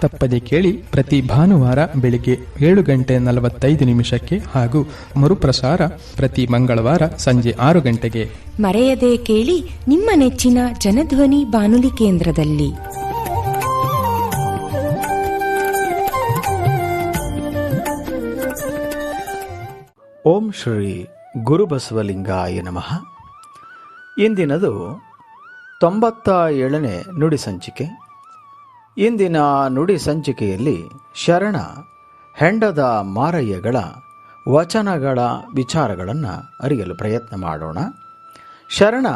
ತಪ್ಪದೆ ಕೇಳಿ ಪ್ರತಿ ಭಾನುವಾರ ಬೆಳಿಗ್ಗೆ ಏಳು ಗಂಟೆ ನಲವತ್ತೈದು ನಿಮಿಷಕ್ಕೆ ಹಾಗೂ ಮರುಪ್ರಸಾರ ಪ್ರತಿ ಮಂಗಳವಾರ ಸಂಜೆ ಆರು ಗಂಟೆಗೆ. ಮರೆಯದೆ ಕೇಳಿ ನಿಮ್ಮ ನೆಚ್ಚಿನ ಜನಧ್ವನಿ ಬಾನುಲಿ ಕೇಂದ್ರದಲ್ಲಿ. ಓಂ ಶ್ರೀ ಗುರುಬಸವಲಿಂಗಾಯ ನಮಃ. ಇಂದಿನದು ತೊಂಬತ್ತ ಏಳನೇ ನುಡಿ ಸಂಚಿಕೆ. ಇಂದಿನ ನುಡಿ ಸಂಚಿಕೆಯಲ್ಲಿ ಶರಣ, ಹೆಂಡದ ಮಾರಯ್ಯಗಳ ವಚನಗಳ ವಿಚಾರಗಳನ್ನು ಅರಿಯಲು ಪ್ರಯತ್ನ ಮಾಡೋಣ. ಶರಣ,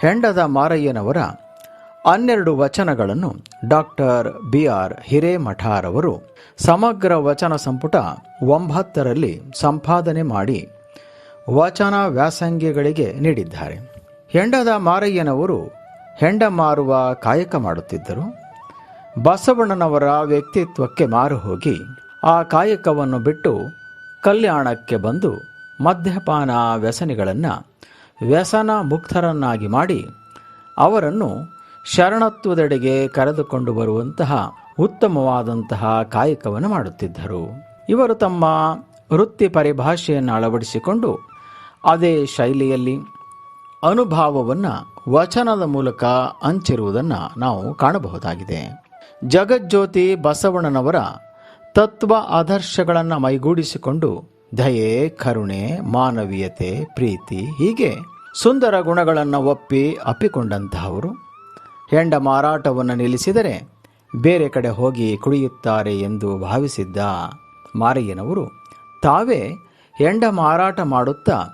ಹೆಂಡದ ಮಾರಯ್ಯನವರ ಹನ್ನೆರಡು ವಚನಗಳನ್ನು ಡಾಕ್ಟರ್ ಬಿ ಆರ್ ಹಿರೇಮಠಾರವರು ಸಮಗ್ರ ವಚನ ಸಂಪುಟ ಒಂಬತ್ತರಲ್ಲಿ ಸಂಪಾದನೆ ಮಾಡಿ ವಚನ ವ್ಯಾಸಂಗಿಗಳಿಗೆ ನೀಡಿದ್ದಾರೆ. ಹೆಂಡದ ಮಾರಯ್ಯನವರು ಹೆಂಡ ಮಾರುವ ಕಾಯಕ ಮಾಡುತ್ತಿದ್ದರು. ಬಸವಣ್ಣನವರ ವ್ಯಕ್ತಿತ್ವಕ್ಕೆ ಮಾರು ಹೋಗಿ ಆ ಕಾಯಕವನ್ನು ಬಿಟ್ಟು ಕಲ್ಯಾಣಕ್ಕೆ ಬಂದು ಮದ್ಯಪಾನ ವ್ಯಸನಿಗಳನ್ನು ವ್ಯಸನ ಮುಕ್ತರನ್ನಾಗಿ ಮಾಡಿ ಅವರನ್ನು ಶರಣತ್ವದೆಡೆಗೆ ಕರೆದುಕೊಂಡು ಬರುವಂತಹ ಉತ್ತಮವಾದಂತಹ ಕಾಯಕವನ್ನು ಮಾಡುತ್ತಿದ್ದರು. ಇವರು ತಮ್ಮ ವೃತ್ತಿ ಪರಿಭಾಷೆಯನ್ನು ಅಳವಡಿಸಿಕೊಂಡು ಅದೇ ಶೈಲಿಯಲ್ಲಿ ಅನುಭಾವವನ್ನು ವಚನದ ಮೂಲಕ ಹಂಚಿರುವುದನ್ನು ನಾವು ಕಾಣಬಹುದಾಗಿದೆ. ಜಗಜ್ಯೋತಿ ಬಸವಣ್ಣನವರ ತತ್ವ ಆದರ್ಶಗಳನ್ನು ಮೈಗೂಡಿಸಿಕೊಂಡು ದಯೆ, ಕರುಣೆ, ಮಾನವೀಯತೆ, ಪ್ರೀತಿ ಹೀಗೆ ಸುಂದರ ಗುಣಗಳನ್ನು ಒಪ್ಪಿ ಅಪ್ಪಿಕೊಂಡಂತಹವರು. ಹೆಂಡ ಮಾರಾಟವನ್ನು ನಿಲ್ಲಿಸಿದರೆ ಬೇರೆ ಕಡೆ ಹೋಗಿ ಕುಡಿಯುತ್ತಾರೆ ಎಂದು ಭಾವಿಸಿದ್ದ ಮಾರಯ್ಯನವರು ತಾವೇ ಹೆಂಡ ಮಾರಾಟ ಮಾಡುತ್ತಾ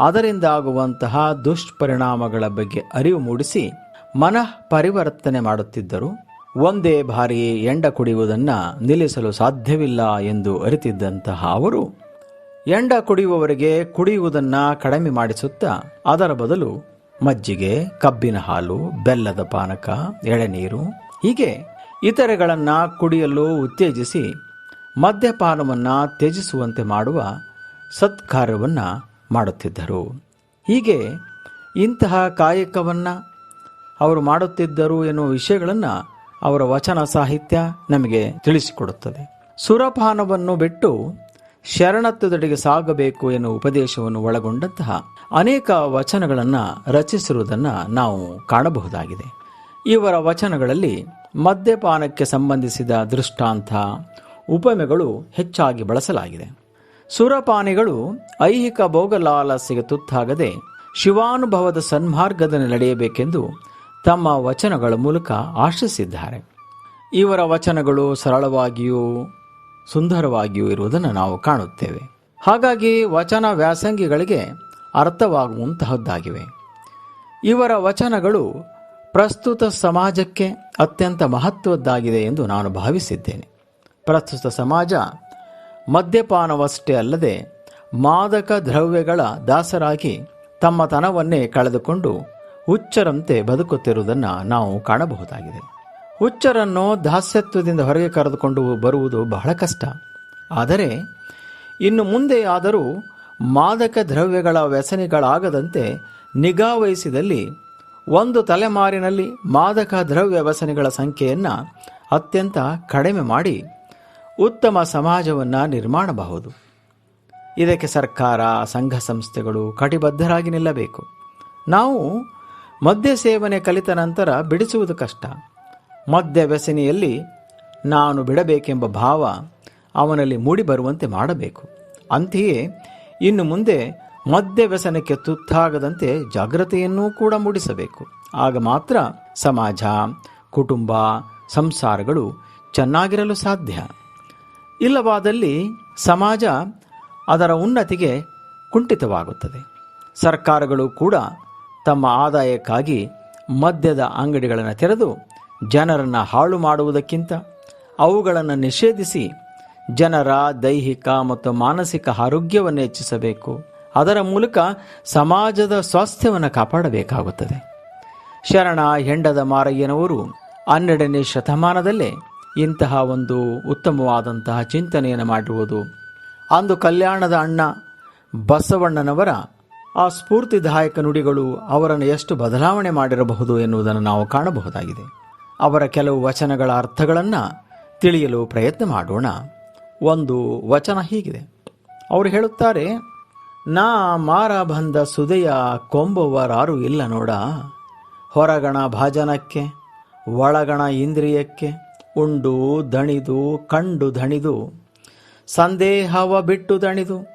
ಅದರಿಂದಾಗುವಂತಹ ದುಷ್ಪರಿಣಾಮಗಳ ಬಗ್ಗೆ ಅರಿವು ಮೂಡಿಸಿ ಮನಃ ಪರಿವರ್ತನೆ ಮಾಡುತ್ತಿದ್ದರು. ಒಂದೇ ಬಾರಿ ಎಂಡ ಕುಡಿಯುವುದನ್ನು ನಿಲ್ಲಿಸಲು ಸಾಧ್ಯವಿಲ್ಲ ಎಂದು ಅರಿತಿದ್ದಂತಹ ಅವರು, ಎಂಡ ಕುಡಿಯುವವರಿಗೆ ಕುಡಿಯುವುದನ್ನು ಕಡಿಮೆ ಮಾಡಿಸುತ್ತಾ, ಅದರ ಬದಲು ಮಜ್ಜಿಗೆ, ಕಬ್ಬಿನ ಹಾಲು, ಬೆಲ್ಲದ ಪಾನಕ, ಎಳೆನೀರು, ಹೀಗೆ ಇತರೆಗಳನ್ನು ಕುಡಿಯಲು ಉತ್ತೇಜಿಸಿ ಮದ್ಯಪಾನವನ್ನು ತ್ಯಜಿಸುವಂತೆ ಮಾಡುವ ಸತ್ಕಾರ್ಯವನ್ನು ಮಾಡುತ್ತಿದ್ದರು. ಹೀಗೆ ಇಂತಹ ಕಾಯಕವನ್ನು ಅವರು ಮಾಡುತ್ತಿದ್ದರು ಎನ್ನುವ ವಿಷಯಗಳನ್ನು ಅವರ ವಚನ ಸಾಹಿತ್ಯ ನಮಗೆ ತಿಳಿಸಿಕೊಡುತ್ತದೆ. ಸುರಪಾನವನ್ನು ಬಿಟ್ಟು ಶರಣತ್ವದೆಡೆಗೆ ಸಾಗಬೇಕು ಎನ್ನುವ ಉಪದೇಶವನ್ನು ಒಳಗೊಂಡಂತಹ ಅನೇಕ ವಚನಗಳನ್ನು ರಚಿಸಿರುವುದನ್ನು ನಾವು ಕಾಣಬಹುದಾಗಿದೆ. ಇವರ ವಚನಗಳಲ್ಲಿ ಮದ್ಯಪಾನಕ್ಕೆ ಸಂಬಂಧಿಸಿದ ದೃಷ್ಟಾಂತ, ಉಪಮೆಗಳು ಹೆಚ್ಚಾಗಿ ಬಳಸಲಾಗಿದೆ. ಸುರಪಾನಿಗಳು ಐಹಿಕ ಭೋಗಲಾಲಸ್ಯಗೆ ತುತ್ತಾಗದೆ ಶಿವಾನುಭವದ ಸನ್ಮಾರ್ಗದಲ್ಲಿ ನಡೆಯಬೇಕೆಂದು ತಮ್ಮ ವಚನಗಳ ಮೂಲಕ ಆಶಿಸಿದ್ದಾರೆ. ಇವರ ವಚನಗಳು ಸರಳವಾಗಿಯೂ ಸುಂದರವಾಗಿಯೂ ಇರುವುದನ್ನು ನಾವು ಕಾಣುತ್ತೇವೆ. ಹಾಗಾಗಿ ವಚನ ವ್ಯಾಸಂಗಿಗಳಿಗೆ ಅರ್ಥವಾಗುವಂತಹದ್ದಾಗಿವೆ. ಇವರ ವಚನಗಳು ಪ್ರಸ್ತುತ ಸಮಾಜಕ್ಕೆ ಅತ್ಯಂತ ಮಹತ್ವದ್ದಾಗಿದೆ ಎಂದು ನಾನು ಭಾವಿಸಿದ್ದೇನೆ. ಪ್ರಸ್ತುತ ಸಮಾಜ ಮದ್ಯಪಾನವಷ್ಟೇ ಅಲ್ಲದೆ ಮಾದಕ ದ್ರವ್ಯಗಳ ದಾಸರಾಗಿ ತಮ್ಮತನವನ್ನೇ ಕಳೆದುಕೊಂಡು ಹುಚ್ಚರಂತೆ ಬದುಕುತ್ತಿರುವುದನ್ನು ನಾವು ಕಾಣಬಹುದಾಗಿದೆ. ಹುಚ್ಚರನ್ನು ದಾಸ್ಯತ್ವದಿಂದ ಹೊರಗೆ ಕರೆದುಕೊಂಡು ಬರುವುದು ಬಹಳ ಕಷ್ಟ. ಆದರೆ, ಇನ್ನು ಮುಂದೆ ಆದರೂ ಮಾದಕ ದ್ರವ್ಯಗಳ ವ್ಯಸನಿಗಳಾಗದಂತೆ ನಿಗಾವಹಿಸಿದಲ್ಲಿ ಒಂದು ತಲೆಮಾರಿನಲ್ಲಿ ಮಾದಕ ದ್ರವ್ಯ ವ್ಯಸನಿಗಳ ಸಂಖ್ಯೆಯನ್ನು ಅತ್ಯಂತ ಕಡಿಮೆ ಮಾಡಿ ಉತ್ತಮ ಸಮಾಜವನ್ನು ನಿರ್ಮಾಣಬಹುದು. ಇದಕ್ಕೆ ಸರ್ಕಾರ, ಸಂಘ ಸಂಸ್ಥೆಗಳು ಕಟಿಬದ್ಧರಾಗಿ ನಿಲ್ಲಬೇಕು. ನಾವು ಮದ್ಯ ಸೇವನೆ ಕಲಿತ ನಂತರ ಬಿಡಿಸುವುದು ಕಷ್ಟ. ಮದ್ಯ ವ್ಯಸನಿಯಲ್ಲಿ ನಾನು ಬಿಡಬೇಕೆಂಬ ಭಾವ ಅವನಲ್ಲಿ ಮೂಡಿಬರುವಂತೆ ಮಾಡಬೇಕು. ಅಂತೆಯೇ ಇನ್ನು ಮುಂದೆ ಮದ್ಯ ವ್ಯಸನಕ್ಕೆ ತುತ್ತಾಗದಂತೆ ಜಾಗ್ರತೆಯನ್ನೂ ಕೂಡ ಮೂಡಿಸಬೇಕು. ಆಗ ಮಾತ್ರ ಸಮಾಜ, ಕುಟುಂಬ, ಸಂಸಾರಗಳು ಚೆನ್ನಾಗಿರಲು ಸಾಧ್ಯ. ಇಲ್ಲವಾದಲ್ಲಿ ಸಮಾಜ ಅದರ ಉನ್ನತಿಗೆ ಕುಂಠಿತವಾಗುತ್ತದೆ. ಸರ್ಕಾರಗಳು ಕೂಡ ತಮ್ಮ ಆದಾಯಕ್ಕಾಗಿ ಮದ್ಯದ ಅಂಗಡಿಗಳನ್ನು ತೆರೆದು ಜನರನ್ನು ಹಾಳು ಮಾಡುವುದಕ್ಕಿಂತ ಅವುಗಳನ್ನು ನಿಷೇಧಿಸಿ ಜನರ ದೈಹಿಕ ಮತ್ತು ಮಾನಸಿಕ ಆರೋಗ್ಯವನ್ನು ಹೆಚ್ಚಿಸಬೇಕು. ಅದರ ಮೂಲಕ ಸಮಾಜದ ಸ್ವಾಸ್ಥ್ಯವನ್ನು ಕಾಪಾಡಬೇಕಾಗುತ್ತದೆ. ಶರಣ ಹೆಂಡದ ಮಾರಯ್ಯನವರು ಹನ್ನೆರಡನೇ ಶತಮಾನದಲ್ಲೇ ಇಂತಹ ಒಂದು ಉತ್ತಮವಾದಂತಹ ಚಿಂತನೆಯನ್ನು ಮಾಡಿರುವುದು. ಅಂದು ಕಲ್ಯಾಣದ ಅಣ್ಣ ಬಸವಣ್ಣನವರ ಆ ಸ್ಫೂರ್ತಿದಾಯಕ ನುಡಿಗಳು ಅವರನ್ನು ಎಷ್ಟು ಬದಲಾವಣೆ ಮಾಡಿರಬಹುದು ಎನ್ನುವುದನ್ನು ನಾವು ಕಾಣಬಹುದಾಗಿದೆ. ಅವರ ಕೆಲವು ವಚನಗಳ ಅರ್ಥಗಳನ್ನು ತಿಳಿಯಲು ಪ್ರಯತ್ನ ಮಾಡೋಣ. ಒಂದು ವಚನ ಹೀಗಿದೆ. ಅವರು ಹೇಳುತ್ತಾರೆ, ನಾ ಮಾರ ಬಂದ ಸುದೆಯ ಕೊಂಬುವರಾರು ಇಲ್ಲ ನೋಡ. ಹೊರಗಣ ಭಾಜನಕ್ಕೆ, ಒಳಗಣ ಇಂದ್ರಿಯಕ್ಕೆ, ಉಂಡು ದಣಿದು, ಕಂಡು ದಣಿದು, ಸಂದೇಹವ ಬಿಟ್ಟು ದಣಿದು,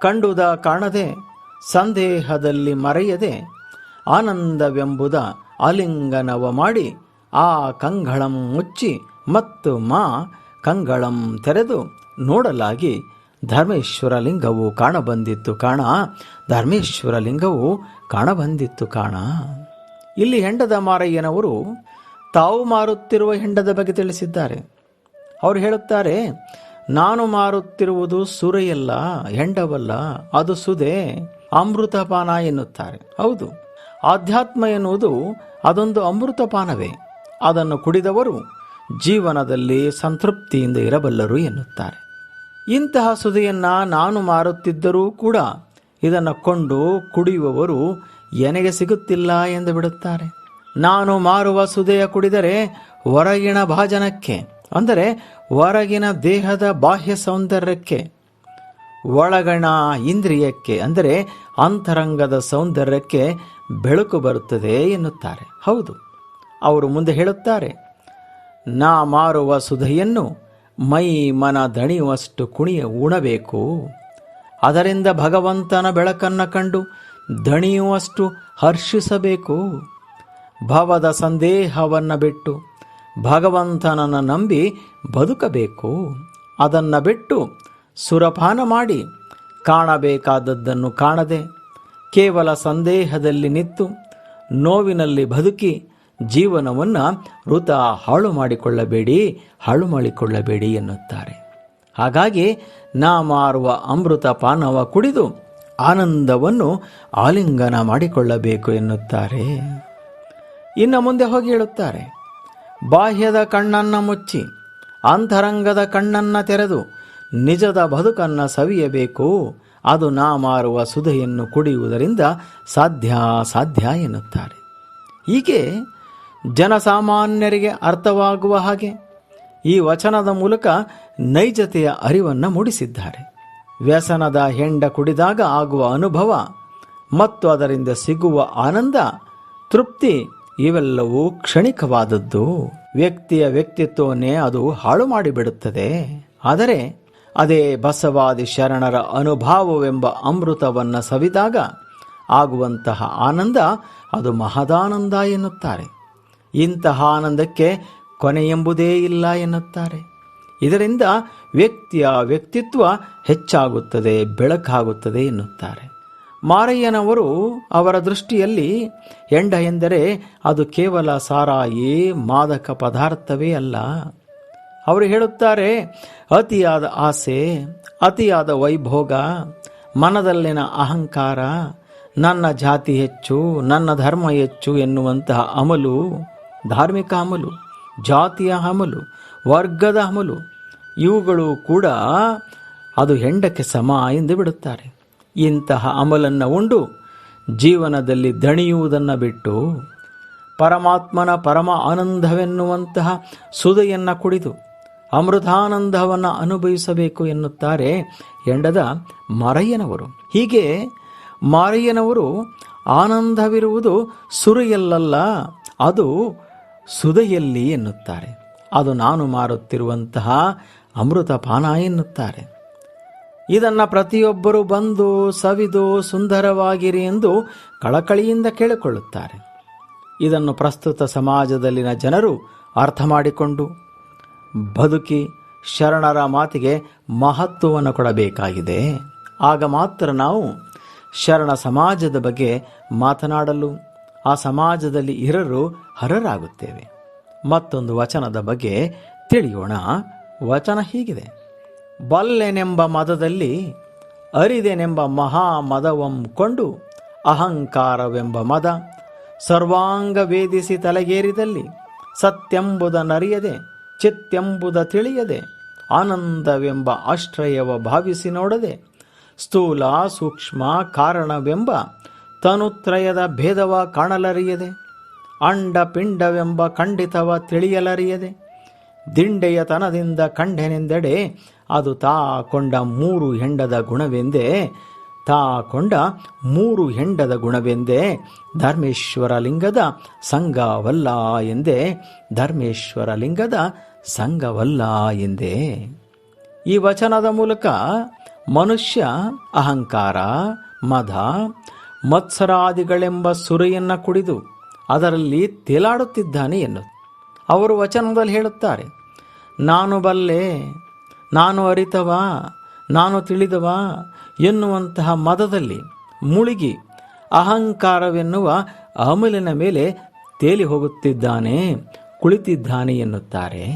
ಕಂಡುದ ಕಾಣದೆ ಸಂದೇಹದಲ್ಲಿ ಮರೆಯದೆ ಆನಂದವೆಂಬುದ ಆಲಿಂಗನವ ಮಾಡಿ ಆ ಕಂಗಳಂ ಮುಚ್ಚಿ ಮತ್ತು ಮಾ ಕಂಗಳಂ ತೆರೆದು ನೋಡಲಾಗಿ ಧರ್ಮೇಶ್ವರ ಲಿಂಗವು ಕಾಣಬಂದಿತ್ತು ಕಾಣ ಧರ್ಮೇಶ್ವರ ಲಿಂಗವು ಕಾಣಬಂದಿತ್ತು ಕಾಣ. ಇಲ್ಲಿ ಹೆಂಡದ ಮಾರಯ್ಯನವರು ತಾವು ಮಾರುತ್ತಿರುವ ಹೆಂಡದ ಬಗ್ಗೆ ತಿಳಿಸಿದ್ದಾರೆ. ಅವರು ಹೇಳುತ್ತಾರೆ, ನಾನು ಮಾರುತ್ತಿರುವುದು ಸುರೆಯಲ್ಲ, ಹೆಂಡವಲ್ಲ, ಅದು ಸುದೆ. ಅಮೃತಪಾನ ಎನ್ನುತ್ತಾರೆ. ಹೌದು. ಆಧ್ಯಾತ್ಮ ಎನ್ನುವುದು ಅದೊಂದು ಅಮೃತಪಾನವೇ. ಅದನ್ನು ಕುಡಿದವರು ಜೀವನದಲ್ಲಿ ಸಂತೃಪ್ತಿಯಿಂದ ಇರಬಲ್ಲರು ಎನ್ನುತ್ತಾರೆ. ಇಂತಹ ಸುದೆಯನ್ನು ನಾನು ಮಾರುತ್ತಿದ್ದರೂ ಕೂಡ ಇದನ್ನು ಕೊಂಡು ಕುಡಿಯುವವರು ಎನಗೆ ಸಿಗುತ್ತಿಲ್ಲ ಎಂದು ಬಿಡುತ್ತಾರೆ. ನಾನು ಮಾರುವ ಸುದೆಯ ಕುಡಿದರೆ ಹೊರಗಿನ ಭಾಜನಕ್ಕೆ, ಅಂದರೆ ಹೊರಗಿನ ದೇಹದ ಬಾಹ್ಯ ಸೌಂದರ್ಯಕ್ಕೆ ಒಳಗಣ ಇಂದ್ರಿಯಕ್ಕೆ, ಅಂದರೆ ಅಂತರಂಗದ ಸೌಂದರ್ಯಕ್ಕೆ ಬೆಳಕು ಬರುತ್ತದೆ ಎನ್ನುತ್ತಾರೆ. ಹೌದು, ಅವರು ಮುಂದೆ ಹೇಳುತ್ತಾರೆ, ನಾ ಮಾರುವ ಸುಧೆಯನ್ನು ಮೈ ಮನ ದಣಿಯುವಷ್ಟು ಕುಣಿಯ ಉಣಬೇಕು. ಅದರಿಂದ ಭಗವಂತನ ಬೆಳಕನ್ನು ಕಂಡು ದಣಿಯುವಷ್ಟು ಹರ್ಷಿಸಬೇಕು. ಭವದ ಸಂದೇಹವನ್ನು ಬಿಟ್ಟು ಭಗವಂತನನ್ನು ನಂಬಿ ಬದುಕಬೇಕು. ಅದನ್ನು ಬಿಟ್ಟು ಸುರಪಾನ ಮಾಡಿ ಕಾಣಬೇಕಾದದ್ದನ್ನು ಕಾಣದೆ ಕೇವಲ ಸಂದೇಹದಲ್ಲಿ ನಿಂತು ನೋವಿನಲ್ಲಿ ಬದುಕಿ ಜೀವನವನ್ನು ವೃತ ಹಾಳು ಮಾಡಿಕೊಳ್ಳಬೇಡಿ ಹಾಳು ಮಾಡಿಕೊಳ್ಳಬೇಡಿ ಎನ್ನುತ್ತಾರೆ. ಹಾಗಾಗಿ ನಾ ಮಾರುವ ಅಮೃತ ಪಾನವ ಕುಡಿದು ಆನಂದವನ್ನು ಆಲಿಂಗನ ಮಾಡಿಕೊಳ್ಳಬೇಕು ಎನ್ನುತ್ತಾರೆ. ಇನ್ನು ಮುಂದೆ ಹೋಗಿ ಹೇಳುತ್ತಾರೆ, ಬಾಹ್ಯದ ಕಣ್ಣನ್ನು ಮುಚ್ಚಿ, ಅಂತರಂಗದ ಕಣ್ಣನ್ನು ತೆರೆದು ನಿಜದ ಬದುಕನ್ನು ಸವಿಯಬೇಕು. ಅದು ನಾ ಮಾರುವ ಸುಧೆಯನ್ನು ಕುಡಿಯುವುದರಿಂದ ಸಾಧ್ಯ ಸಾಧ್ಯ ಎನ್ನುತ್ತಾರೆ. ಹೀಗೆ ಜನಸಾಮಾನ್ಯರಿಗೆ ಅರ್ಥವಾಗುವ ಹಾಗೆ ಈ ವಚನದ ಮೂಲಕ ನೈಜತೆಯ ಅರಿವನ್ನು ಮೂಡಿಸಿದ್ದಾರೆ. ವ್ಯಸನದ ಹೆಂಡ ಕುಡಿದಾಗ ಆಗುವ ಅನುಭವ ಮತ್ತು ಅದರಿಂದ ಸಿಗುವ ಆನಂದ, ತೃಪ್ತಿ ಇವೆಲ್ಲವೂ ಕ್ಷಣಿಕವಾದದ್ದು. ವ್ಯಕ್ತಿಯ ವ್ಯಕ್ತಿತ್ವವನ್ನೇ ಅದು ಹಾಳು ಮಾಡಿಬಿಡುತ್ತದೆ ಆದರೆ ಅದೇ ಬಸವಾದಿ ಶರಣರ ಅನುಭಾವವೆಂಬ ಅಮೃತವನ್ನು ಸವಿದಾಗ ಆಗುವಂತಹ ಆನಂದ ಅದು ಮಹದಾನಂದ ಎನ್ನುತ್ತಾರೆ. ಇಂತಹ ಆನಂದಕ್ಕೆ ಕೊನೆಯೆಂಬುದೇ ಇಲ್ಲ ಎನ್ನುತ್ತಾರೆ. ಇದರಿಂದ ವ್ಯಕ್ತಿಯ ವ್ಯಕ್ತಿತ್ವ ಹೆಚ್ಚಾಗುತ್ತದೆ, ಬೆಳಕಾಗುತ್ತದೆ ಎನ್ನುತ್ತಾರೆ. ಮಾರಯ್ಯನವರು ಅವರ ದೃಷ್ಟಿಯಲ್ಲಿ ಹೆಂಡ ಎಂದರೆ ಅದು ಕೇವಲ ಸಾರಾಯಿ ಮಾದಕ ಪದಾರ್ಥವೇ ಅಲ್ಲ. ಅವರು ಹೇಳುತ್ತಾರೆ, ಅತಿಯಾದ ಆಸೆ, ಅತಿಯಾದ ವೈಭೋಗ, ಮನದಲ್ಲಿನ ಅಹಂಕಾರ, ನನ್ನ ಜಾತಿ ಹೆಚ್ಚು, ನನ್ನ ಧರ್ಮ ಹೆಚ್ಚು ಎನ್ನುವಂತಹ ಅಮಲು, ಧಾರ್ಮಿಕ ಅಮಲು, ಜಾತಿಯ ಅಮಲು, ವರ್ಗದ ಅಮಲು, ಇವುಗಳು ಕೂಡ ಅದು ಹೆಂಡಕ್ಕೆ ಸಮ ಎಂದು ಬಿಡುತ್ತಾರೆ. ಇಂತಹ ಅಮಲನ್ನು ಉಂಡು ಜೀವನದಲ್ಲಿ ದಣಿಯುವುದನ್ನು ಬಿಟ್ಟು ಪರಮಾತ್ಮನ ಪರಮ ಆನಂದವೆನ್ನುವಂತಹ ಸುದೆಯನ್ನು ಕುಡಿದು ಅಮೃತಾನಂದವನ್ನು ಅನುಭವಿಸಬೇಕು ಎನ್ನುತ್ತಾರೆ ಎಂಡದ ಮರಯ್ಯನವರು. ಹೀಗೆ ಮಾರಯ್ಯನವರು ಆನಂದವಿರುವುದು ಸುರಿಯಲ್ಲಲ್ಲ, ಅದು ಸುದೆಯಲ್ಲಿ ಎನ್ನುತ್ತಾರೆ. ಅದು ನಾನು ಮಾರುತ್ತಿರುವಂತಹ ಅಮೃತ ಪಾನ ಎನ್ನುತ್ತಾರೆ. ಇದನ್ನು ಪ್ರತಿಯೊಬ್ಬರು ಬಂದು ಸವಿದು ಸುಂದರವಾಗಿರಿ ಎಂದು ಕಳಕಳಿಯಿಂದ ಕೇಳಿಕೊಳ್ಳುತ್ತಾರೆ. ಇದನ್ನು ಪ್ರಸ್ತುತ ಸಮಾಜದಲ್ಲಿನ ಜನರು ಅರ್ಥ ಮಾಡಿಕೊಂಡು ಬದುಕಿ ಶರಣರ ಮಾತಿಗೆ ಮಹತ್ವವನ್ನು ಕೊಡಬೇಕಾಗಿದೆ. ಆಗ ಮಾತ್ರ ನಾವು ಶರಣ ಸಮಾಜದ ಬಗ್ಗೆ ಮಾತನಾಡಲು, ಆ ಸಮಾಜದಲ್ಲಿ ಇರರು ಹರರಾಗುತ್ತೇವೆ ಮತ್ತೊಂದು ವಚನದ ಬಗ್ಗೆ ತಿಳಿಯೋಣ. ವಚನ ಹೀಗಿದೆ. ಬಲ್ಲೆನೆಂಬ ಮದದಲ್ಲಿ ಅರಿದೆನೆಂಬ ಮಹಾ ಮದವಂ ಕೊಂಡು ಅಹಂಕಾರವೆಂಬ ಮದ ಸರ್ವಾಂಗ ವೇದಿಸಿ ತಲೆಗೇರಿದಲ್ಲಿ ಸತ್ಯಂಬುದನರಿಯದೆ ಚಿತ್ತೆಂಬುದ ತಿಳಿಯದೆ, ಆನಂದವೆಂಬ ಆಶ್ರಯವ ಭಾವಿಸಿ ನೋಡದೆ, ಸ್ಥೂಲ ಸೂಕ್ಷ್ಮ ಕಾರಣವೆಂಬ ತನುತ್ರಯದ ಭೇದವ ಕಾಣಲರಿಯದೆ ಅಂಡ ಪಿಂಡವೆಂಬ ಖಂಡಿತವ ತಿಳಿಯಲರಿಯದೆ ದಿಂಡೆಯ ತನದಿಂದ ಕಂಡೆನೆಂದೆಡೆ ಅದು ತಾ ಕೊಂಡ ಮೂರು ಹೆಂಡದ ಗುಣವೆಂದೇ ತಾ ಕೊಂಡ ಮೂರು ಹೆಂಡದ ಗುಣವೆಂದೇ ಧರ್ಮೇಶ್ವರ ಲಿಂಗದ ಸಂಘವಲ್ಲ ಎಂದೇ ಧರ್ಮೇಶ್ವರ ಲಿಂಗದ ಸಂಘವಲ್ಲ ಎಂದೇ. ಈ ವಚನದ ಮೂಲಕ ಮನುಷ್ಯ, ಅಹಂಕಾರ, ಮದ, ಮತ್ಸರಾದಿಗಳೆಂಬ ಸುರಿಯನ್ನು ಕುಡಿದು ಅದರಲ್ಲಿ ತೇಲಾಡುತ್ತಿದ್ದಾನೆ ಎನ್ನು ಅವರು ವಚನದಲ್ಲಿ ಹೇಳುತ್ತಾರೆ, ನಾನು ಬಲ್ಲೆ, ನಾನು ಅರಿತವ, ನಾನು ತಿಳಿದವ ಎನ್ನುವಂತಹ ಮದದಲ್ಲಿ ಮುಳುಗಿ ಅಹಂಕಾರವೆನ್ನುವ ಅಮಲಿನ ಮೇಲೆ ತೇಲಿ ಹೋಗುತ್ತಿದ್ದಾನೆ, ಕುಳಿತಿದ್ದಾನೆ ಎನ್ನುತ್ತಾರೆ.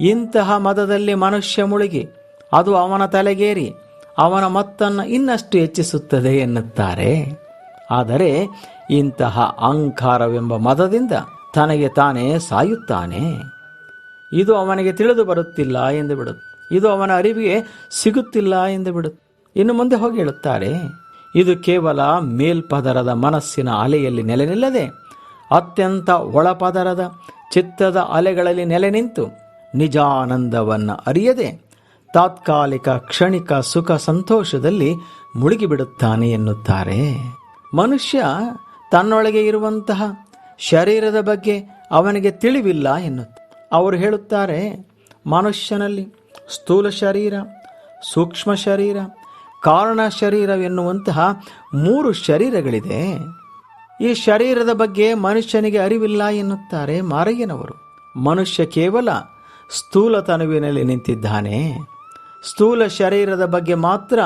ಇಂತಹ ಮದದಲ್ಲಿ ಮನುಷ್ಯ ಮುಳುಗಿ, ಅದು ಅವನ ತಲೆಗೇರಿ, ಅವನ ಮತ್ತನ್ನು ಇನ್ನಷ್ಟು ಹೆಚ್ಚಿಸುತ್ತದೆ ಎನ್ನುತ್ತಾರೆ. ಆದರೆ ಇಂತಹ ಅಹಂಕಾರವೆಂಬ ಮದದಿಂದ ತನಗೆ ತಾನೇ ಸಾಯುತ್ತಾನೆ. ಇದು ಅವನಿಗೆ ತಿಳಿದು ಬರುತ್ತಿಲ್ಲ ಎಂದು ಬಿಡುತ್ತೆ ಇದು ಅವನ ಅರಿವಿಗೆ ಸಿಗುತ್ತಿಲ್ಲ ಎಂದು ಬಿಡುತ್ತೆ ಇನ್ನು ಮುಂದೆ ಹೋಗಿ ಹೇಳುತ್ತಾರೆ, ಇದು ಕೇವಲ ಮೇಲ್ಪದರದ ಮನಸ್ಸಿನ ಅಲೆಯಲ್ಲಿ ನೆಲೆ ನಿಲ್ಲದೆ ಅತ್ಯಂತ ಒಳಪದರದ ಚಿತ್ತದ ಅಲೆಗಳಲ್ಲಿ ನೆಲೆ ನಿಂತು ನಿಜಾನಂದವನ್ನು ಅರಿಯದೆ, ತಾತ್ಕಾಲಿಕ ಕ್ಷಣಿಕ ಸುಖ ಸಂತೋಷದಲ್ಲಿ ಮುಳುಗಿಬಿಡುತ್ತಾನೆ ಎನ್ನುತ್ತಾರೆ. ಮನುಷ್ಯ ತನ್ನೊಳಗೆ ಇರುವಂತಹ ಶರೀರದ ಬಗ್ಗೆ ಅವನಿಗೆ ತಿಳಿವಿಲ್ಲ ಎನ್ನುತ್ತೆ ಅವರು ಹೇಳುತ್ತಾರೆ, ಮನುಷ್ಯನಲ್ಲಿ ಸ್ಥೂಲ ಶರೀರ, ಸೂಕ್ಷ್ಮ ಶರೀರ ಕಾರಣ ಶರೀರ ಎನ್ನುವಂತಹ ಮೂರು ಶರೀರಗಳಿದೆ. ಈ ಶರೀರದ ಬಗ್ಗೆ ಮನುಷ್ಯನಿಗೆ ಅರಿವಿಲ್ಲ ಎನ್ನುತ್ತಾರೆ ಮಾರಯ್ಯನವರು. ಮನುಷ್ಯ ಕೇವಲ ಸ್ಥೂಲ ತನುವಿನಲ್ಲಿ ನಿಂತಿದ್ದಾನೆ. ಸ್ಥೂಲ ಶರೀರದ ಬಗ್ಗೆ ಮಾತ್ರ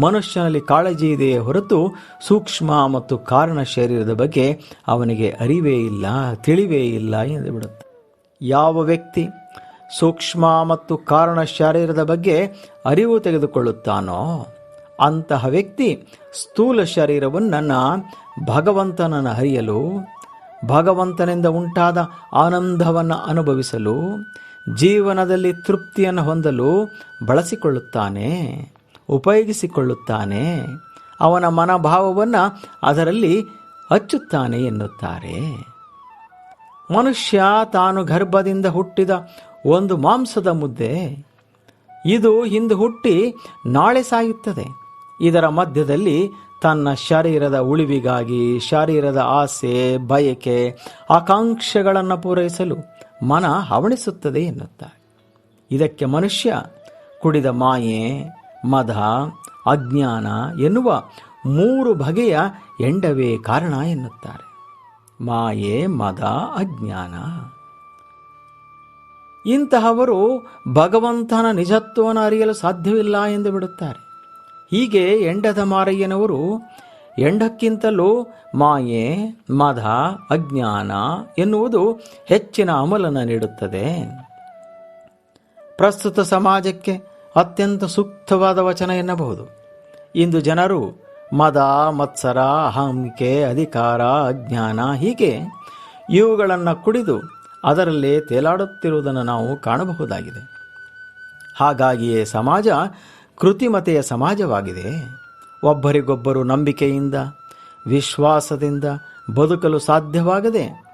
ಮನುಷ್ಯನಲ್ಲಿ ಕಾಳಜಿ ಇದೆಯೇ ಹೊರತು ಸೂಕ್ಷ್ಮ ಮತ್ತು ಕಾರಣ ಶರೀರದ ಬಗ್ಗೆ ಅವನಿಗೆ ಅರಿವೇ ಇಲ್ಲ, ತಿಳಿವೇ ಇಲ್ಲ ಎಂದು ಬಿಡುತ್ತೆ ಯಾವ ವ್ಯಕ್ತಿ ಸೂಕ್ಷ್ಮ ಮತ್ತು ಕಾರಣ ಶರೀರದ ಬಗ್ಗೆ ಅರಿವು ತೆಗೆದುಕೊಳ್ಳುತ್ತಾನೋ ಅಂತಹ ವ್ಯಕ್ತಿ ಸ್ಥೂಲ ಶರೀರವನ್ನು ಭಗವಂತನನ್ನು ಹರಿಯಲು, ಭಗವಂತನಿಂದ ಉಂಟಾದ ಆನಂದವನ್ನು ಅನುಭವಿಸಲು, ಜೀವನದಲ್ಲಿ ತೃಪ್ತಿಯನ್ನು ಹೊಂದಲು ಬಳಸಿಕೊಳ್ಳುತ್ತಾನೆ, ಉಪಯೋಗಿಸಿಕೊಳ್ಳುತ್ತಾನೆ. ಅವನ ಮನೋಭಾವವನ್ನು ಅದರಲ್ಲಿ ಹಚ್ಚುತ್ತಾನೆ ಎನ್ನುತ್ತಾರೆ. ಮನುಷ್ಯ ತಾನು ಗರ್ಭದಿಂದ ಹುಟ್ಟಿದ ಒಂದು ಮಾಂಸದ ಮುದ್ದೆ. ಇದು ಹಿಂದೆ ಹುಟ್ಟಿ ನಾಳೆ ಸಾಯುತ್ತದೆ. ಇದರ ಮಧ್ಯದಲ್ಲಿ ತನ್ನ ಶರೀರದ ಉಳಿವಿಗಾಗಿ, ಶರೀರದ ಆಸೆ, ಬಯಕೆ, ಆಕಾಂಕ್ಷೆಗಳನ್ನು ಪೂರೈಸಲು ಮನ ಹವಣಿಸುತ್ತದೆ ಎನ್ನುತ್ತಾರೆ. ಇದಕ್ಕೆ ಮನುಷ್ಯ ಕುಡಿದ ಮಾಯೆ, ಮದ, ಅಜ್ಞಾನ ಎನ್ನುವ ಮೂರು ಬಗೆಯ ಎಂಡವೇ ಕಾರಣ ಎನ್ನುತ್ತಾರೆ. ಮಾಯೆ, ಮದ, ಅಜ್ಞಾನ. ಇಂತಹವರು ಭಗವಂತನ ನಿಜತ್ವವನ್ನು ಅರಿಯಲು ಸಾಧ್ಯವಿಲ್ಲ ಎಂದು ಬಿಡುತ್ತಾರೆ. ಹೀಗೆ ಎಂಡದ ಮಾರಯ್ಯನವರು ಎಂಡಕ್ಕಿಂತಲೂ ಮಾಯೆ, ಮದ, ಅಜ್ಞಾನ ಎನ್ನುವುದು ಹೆಚ್ಚಿನ ಅಮಲನ ನೀಡುತ್ತದೆ. ಪ್ರಸ್ತುತ ಸಮಾಜಕ್ಕೆ ಅತ್ಯಂತ ಸೂಕ್ತವಾದ ವಚನ ಎನ್ನಬಹುದು. ಇಂದು ಜನರು ಮದ, ಮತ್ಸರ, ಅಹಂಕೆ, ಅಧಿಕಾರ, ಅಜ್ಞಾನ ಹೀಗೆ ಇವುಗಳನ್ನು ಕುಡಿದು ಅದರಲ್ಲೇ ತೇಲಾಡುತ್ತಿರುವುದನ್ನು ನಾವು ಕಾಣಬಹುದಾಗಿದೆ. ಹಾಗಾಗಿಯೇ ಸಮಾಜ ಕೃತಿಮತೆಯ ಸಮಾಜವಾಗಿದೆ. ಒಬ್ಬರಿಗೊಬ್ಬರು ನಂಬಿಕೆಯಿಂದ, ವಿಶ್ವಾಸದಿಂದ ಬದುಕಲು ಸಾಧ್ಯವಾಗದೆ,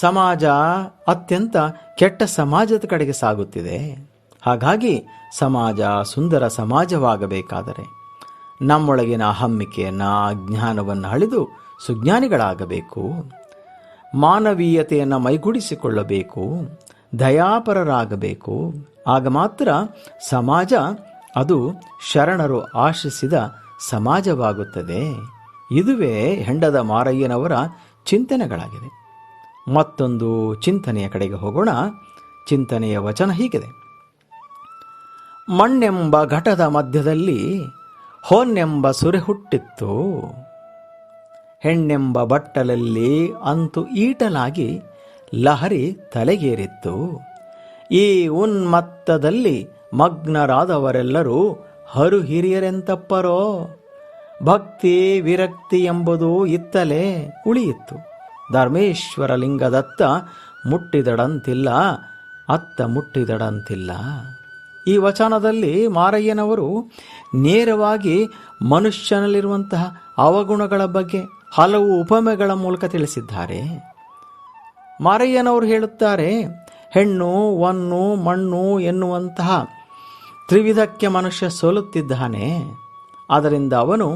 ಸಮಾಜ ಅತ್ಯಂತ ಕೆಟ್ಟ ಸಮಾಜದ ಕಡೆಗೆ ಸಾಗುತ್ತಿದೆ. ಹಾಗಾಗಿ ಸಮಾಜ ಸುಂದರ ಸಮಾಜವಾಗಬೇಕಾದರೆ ನಮ್ಮೊಳಗಿನ ಹಮ್ಮಿಕೆಯನ್ನು, ಜ್ಞಾನವನ್ನು ಅಳಿದು ಸುಜ್ಞಾನಿಗಳಾಗಬೇಕು. ಮಾನವೀಯತೆಯನ್ನು ಮೈಗೂಡಿಸಿಕೊಳ್ಳಬೇಕು. ದಯಾಪರರಾಗಬೇಕು. ಆಗ ಮಾತ್ರ ಸಮಾಜ ಅದು ಶರಣರು ಆಶಿಸಿದ ಸಮಾಜವಾಗುತ್ತದೆ. ಇದುವೇ ಹೆಂಡದ ಮಾರಯ್ಯನವರ ಚಿಂತನೆಗಳಾಗಿದೆ ಮತ್ತೊಂದು ಚಿಂತನೆಯ ಕಡೆಗೆ ಹೋಗೋಣ. ಚಿಂತನೆಯ ವಚನ ಹೀಗಿದೆ. ಮಣ್ಣೆಂಬ ಘಟದ ಮಧ್ಯದಲ್ಲಿ ಹೋನ್ನೆಂಬ ಸುರೆ ಹುಟ್ಟಿತ್ತು. ಹೆಣ್ಣೆಂಬ ಬಟ್ಟಲಲ್ಲಿ ಅಂತೂ ಈಟಲಾಗಿ ಲಹರಿ ತಲೆಗೇರಿತ್ತು. ಈ ಉನ್ಮತ್ತದಲ್ಲಿ ಮಗ್ನರಾದವರೆಲ್ಲರೂ ಹರು ಹಿರಿಯರೆಂತಪ್ಪರೋ ಭಕ್ತಿ ವಿರಕ್ತಿ ಎಂಬುದು ಇತ್ತಲೇ ಉಳಿಯಿತು ಧರ್ಮೇಶ್ವರ ಲಿಂಗದತ್ತ ಮುಟ್ಟಿದಡಂತಿಲ್ಲ, ಅತ್ತ ಮುಟ್ಟಿದಡಂತಿಲ್ಲ. ಈ ವಚನದಲ್ಲಿ ಮಾರಯ್ಯನವರು ನೇರವಾಗಿ ಮನುಷ್ಯನಲ್ಲಿರುವಂತಹ ಅವಗುಣಗಳ ಬಗ್ಗೆ ಹಲವು ಉಪಮೆಗಳ ಮೂಲಕ ತಿಳಿಸಿದ್ದಾರೆ. ಮಾರಯ್ಯನವರು ಹೇಳುತ್ತಾರೆ, ಹೆಣ್ಣು ಒನ್ನು ಮಣ್ಣು ಎನ್ನುವಂತಹ ತ್ರಿವಿಧಕ್ಕೆ ಮನುಷ್ಯ ಸೋಲುತ್ತಿದ್ದಾನೆ. ಅದರಿಂದ ಅವನು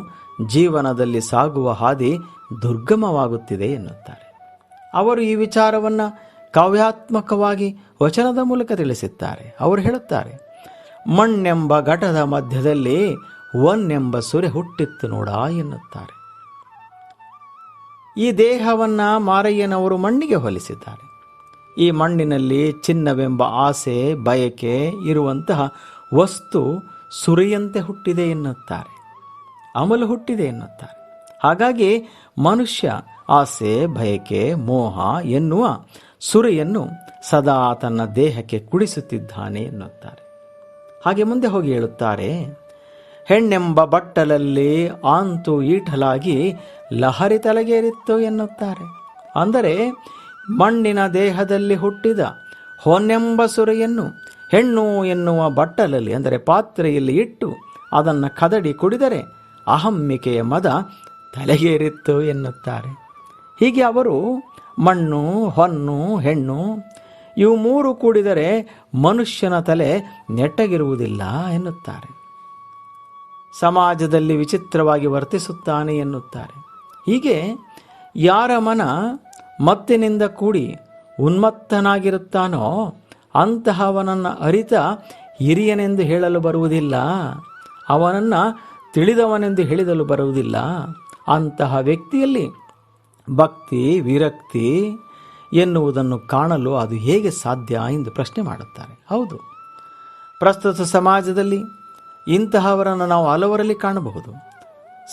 ಜೀವನದಲ್ಲಿ ಸಾಗುವ ಹಾದಿ ದುರ್ಗಮವಾಗುತ್ತಿದೆ ಎನ್ನುತ್ತಾರೆ. ಅವರು ಈ ವಿಚಾರವನ್ನು ಕಾವ್ಯಾತ್ಮಕವಾಗಿ ವಚನದ ಮೂಲಕ ತಿಳಿಸುತ್ತಾರೆ ಅವರು ಹೇಳುತ್ತಾರೆ, ಮಣ್ಣೆಂಬ ಘಟದ ಮಧ್ಯದಲ್ಲಿ ಒನ್ನೆಂಬ ಸುರೆ ಹುಟ್ಟಿತ್ತು ನೋಡ ಎನ್ನುತ್ತಾರೆ. ಈ ದೇಹವನ್ನ ಮಾರಯ್ಯನವರು ಮಣ್ಣಿಗೆ ಹೋಲಿಸಿದ್ದಾರೆ. ಈ ಮಣ್ಣಿನಲ್ಲಿ ಚಿನ್ನವೆಂಬ ಆಸೆ, ಬಯಕೆ ಇರುವಂತಹ ವಸ್ತು ಸುರಿಯಂತೆ ಹುಟ್ಟಿದೆ ಎನ್ನುತ್ತಾರೆ. ಅಮಲು ಹುಟ್ಟಿದೆ ಎನ್ನುತ್ತಾರೆ. ಹಾಗಾಗಿ ಮನುಷ್ಯ ಆಸೆ, ಬಯಕೆ, ಮೋಹ ಎನ್ನುವ ಸುರಿಯನ್ನು ಸದಾ ತನ್ನ ದೇಹಕ್ಕೆ ಕುಡಿಸುತ್ತಿದ್ದಾನೆ ಎನ್ನುತ್ತಾರೆ. ಹಾಗೆ ಮುಂದೆ ಹೋಗಿ ಹೇಳುತ್ತಾರೆ, ಹೆಣ್ಣೆಂಬ ಬಟ್ಟಲಲ್ಲಿ ಆಂತು ಈಟಲಾಗಿ ಲಹರಿ ತಲೆಗೇರಿತ್ತು ಎನ್ನುತ್ತಾರೆ. ಅಂದರೆ ಮಣ್ಣಿನ ದೇಹದಲ್ಲಿ ಹುಟ್ಟಿದ ಹೊನ್ನೆಂಬ ಸುರೆಯನ್ನು ಹೆಣ್ಣು ಎನ್ನುವ ಬಟ್ಟಲಲ್ಲಿ, ಅಂದರೆ ಪಾತ್ರೆಯಲ್ಲಿ ಇಟ್ಟು ಅದನ್ನು ಕದಡಿ ಕುಡಿದರೆ ಅಹಮ್ಮಿಕೆಯ ಮದ ತಲೆಗೇರಿತ್ತು ಎನ್ನುತ್ತಾರೆ. ಹೀಗೆ ಅವರು ಮಣ್ಣು, ಹೊನ್ನು, ಹೆಣ್ಣು ಇವು ಮೂರು ಕೂಡಿದರೆ ಮನುಷ್ಯನ ತಲೆ ನೆಟ್ಟಗಿರುವುದಿಲ್ಲ ಎನ್ನುತ್ತಾರೆ. ಸಮಾಜದಲ್ಲಿ ವಿಚಿತ್ರವಾಗಿ ವರ್ತಿಸುತ್ತಾನೆ ಎನ್ನುತ್ತಾರೆ. ಹೀಗೆ ಯಾರ ಮನ ಮತ್ತಿನಿಂದ ಕೂಡಿ ಉನ್ಮತ್ತನಾಗಿರುತ್ತಾನೋ ಅಂತಹವನನ್ನು ಅರಿತ ಹಿರಿಯನೆಂದು ಹೇಳಲು ಬರುವುದಿಲ್ಲ. ಅವನನ್ನು ತಿಳಿದವನೆಂದು ಹೇಳಿದಲು ಬರುವುದಿಲ್ಲ. ಅಂತಹ ವ್ಯಕ್ತಿಯಲ್ಲಿ ಭಕ್ತಿ, ವಿರಕ್ತಿ ಎನ್ನುವುದನ್ನು ಕಾಣಲು ಅದು ಹೇಗೆ ಸಾಧ್ಯ ಎಂದು ಪ್ರಶ್ನೆ ಮಾಡುತ್ತಾರೆ. ಹೌದು. ಪ್ರಸ್ತುತ ಸಮಾಜದಲ್ಲಿ ಇಂತಹವರನ್ನು ನಾವು ಹಲವರಲ್ಲಿ ಕಾಣಬಹುದು.